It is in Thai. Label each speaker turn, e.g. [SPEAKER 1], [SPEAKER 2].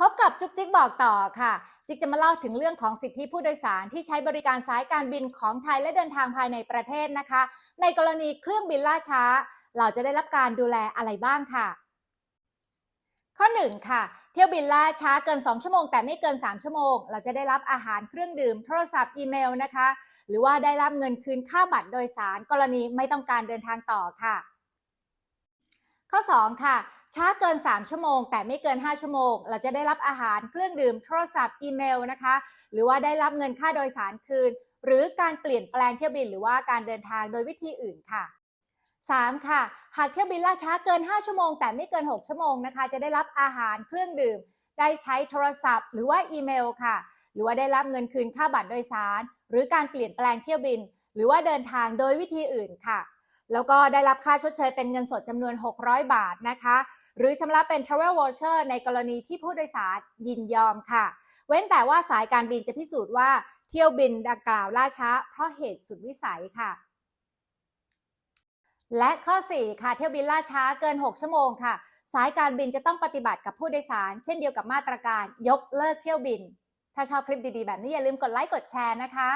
[SPEAKER 1] พบกับจุ๊บจิ๊กบอกต่อค่ะ จิ๊กจะมาเล่าถึงเรื่องของสิทธิผู้โดยสารที่ใช้บริการสายการบินของไทยและเดินทางภายในประเทศนะคะ ในกรณีเครื่องบินล่าช้า เราจะได้รับการดูแลอะไรบ้างค่ะ ข้อ 1 ค่ะ เที่ยวบินล่าช้าเกิน 2 ชั่วโมง แต่ไม่เกิน 3 ชั่วโมง เราจะได้รับอาหารเครื่องดื่มโทรศัพท์อีเมลนะคะ หรือว่าได้รับเงินคืนค่าบัตรโดยสารกรณีไม่ต้องการเดินทางต่อค่ะ ข้อ 2 ค่ะ ช้าเกิน 3 ชั่วโมง แต่ไม่เกิน 5 ชั่วโมง เราจะได้รับอาหารเครื่องดื่มโทรศัพท์อีเมลนะคะ หรือว่าได้รับเงินค่าโดยสารคืน หรือการเปลี่ยนแปลงเที่ยวบินหรือว่าการเดินทางโดยวิธีอื่นค่ะ 3. ค่ะ หากเที่ยวบินล่าช้าเกิน 5 ชั่วโมง แต่ไม่เกิน 6 ชั่วโมงนะคะ จะได้รับอาหารเครื่องดื่ม ได้ใช้โทรศัพท์ หรือว่าอีเมลค่ะ หรือว่าได้รับเงินคืนค่าบัตรโดยสาร หรือการเปลี่ยนแปลงเที่ยวบิน หรือว่าเดินทางโดยวิธีอื่นค่ะ แล้วก็ได้รับค่าชดเชยเป็นเงินสดจำนวน 600 บาทนะคะ หรือชำระเป็น travel voucher ในกรณีที่ผู้โดยสารยินยอมค่ะ เว้นแต่ว่าสายการบินจะพิสูจน์ว่าเที่ยวบินดังกล่าวล่าช้า เพราะเหตุสุดวิสัยค่ะ และข้อ 4 ค่ะ เที่ยวบินล่าช้าเกิน 6 ชั่วโมงค่ะ สายการบินจะต้องปฏิบัติกับผู้โดยสาร เช่นเดียวกับมาตรการยกเลิกเที่ยวบิน ถ้าชอบคลิปดีๆ แบบนี้อย่าลืมกดไลค์กดแชร์นะคะ